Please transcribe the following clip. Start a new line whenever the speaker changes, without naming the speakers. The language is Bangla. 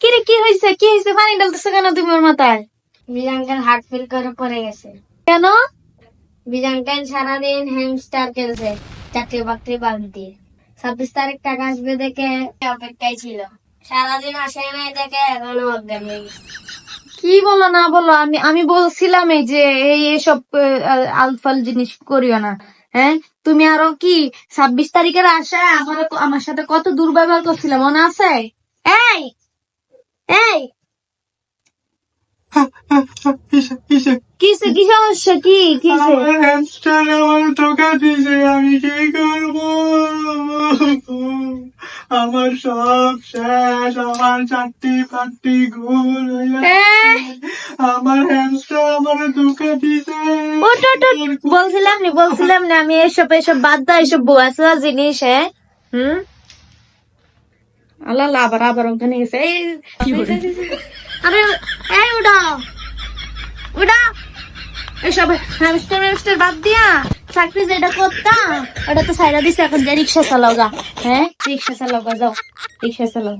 কি রে কি হয়েছে কি হয়েছে পানি ডালতেছে কেন তুমি ওর মাথায়?
বিজাঙ্কেল হার্ট ফেল করে পড়ে গেছে?
কেন?
বিজাঙ্কেল সারাদিন হ্যামস্টার খেলছে? চাকরি বাকরি বাদ দিয়ে। ছাব্বিশ তারিখ টাকা আসবে দেখে অপেক্ষায় ছিল। সারাদিন আসে নাই দেখে এখনও অজ্ঞান হয়ে
কি বলো না বলো আমি আমি বলছিলাম এই যে এই এসব আলফাল জিনিস করিও না। হ্যাঁ? তুমি আরও কি ছাব্বিশ তারিখের আশায় আমার আমার সাথে কত দুর্ব্যবহার করছিলে মনে আছে এই এই কিসে কি সমস্যা? কি কিসে?
হ্যামস্টার আমার ধোকা আমি কি করব? আমার সব শেষ আমার চারটি পাঁচটি ঘুর আমার হ্যামস্টার আমার ধোকা।
বলছিলাম নি বলছিলাম না আমি এসব এসব বাদ দাও এসব বোয়াশোয়া জিনিস হ্যাঁ হুম? আল্লাহ আবার আবার ওখানে গেছে। আরে এসব হ্যামস্টার ম্যামস্টার বাদ দিয়া, চাকরি যেটা করতাম, ওটা তো সাইডা দিছে এখন যে রিক্সা চালাও গা হ্যাঁ? রিক্সা চালাও গা যাও। রিক্সা চালাও